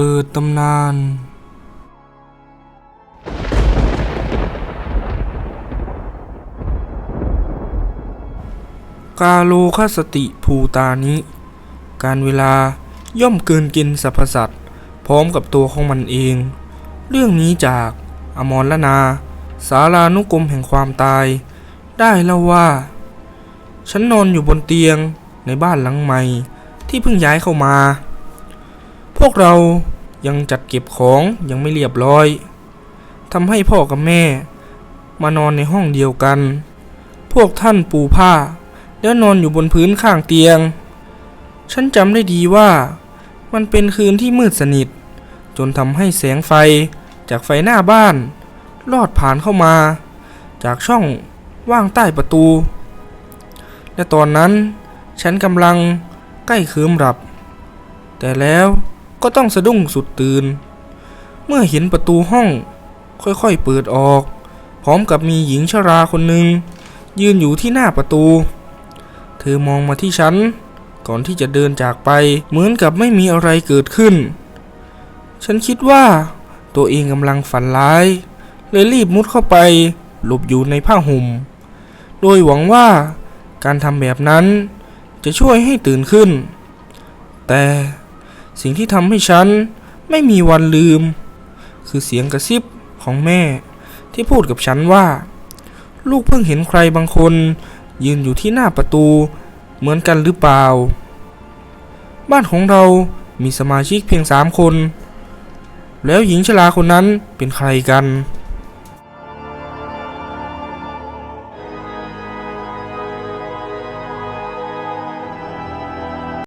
ปิดตำนาน กาโลคสติภูตานิ การเวลาย่อมเกินกินสรรพสัตว์พร้อมกับตัวของมันเอง เรื่องนี้จากอมรละนา สารานุกรมแห่งความตาย ได้เล่าว่า ฉันนอนอยู่บนเตียงในบ้านหลังใหม่ที่เพิ่งย้ายเข้ามา วกเรายังจัดเก็บของยังไม่เรียบร้อยทำให้พ่อกับแม่ มานอนในห้องเดียวกัน พวกท่านปูผ้า แล้วนอนอยู่บนพื้นข้างเตียง ฉันจำได้ดีว่า มันเป็นคืนที่มืดสนิท จนทำให้แสงไฟจากไฟหน้าบ้าน ลอดผ่านเข้ามา จากช่องว่างใต้ประตู และตอนนั้นฉันกำลังใกล้คืมหลับ แต่แล้ว ก็ต้องสะดุ้งสุดตื่น เมื่อเห็นประตูห้อง ค่อยๆเปิดออก พร้อมกับมีหญิงชราคนหนึ่ง ยืนอยู่ที่หน้าประตู เธอมองมาที่ฉัน ก่อนที่จะเดินจากไปเหมือนกับไม่มีอะไรเกิดขึ้น ฉันคิดว่า ตัวเองกำลังฝันร้าย เลยรีบมุดเข้าไป หลบอยู่ในผ้าห่ม โดยหวังว่าการทำแบบนั้นจะช่วยให้ตื่นขึ้น แต่ สิ่งที่ทำให้ฉันไม่มีวันลืม คือเสียงกระซิบของแม่ที่พูดกับฉันว่า ลูกเพิ่งเห็นใครบางคน ยืนอยู่ที่หน้าประตูเหมือนกันหรือเปล่า บ้านของเรามีสมาชิกเพียงสามคน แล้วหญิงชราคนนั้นเป็นใครกัน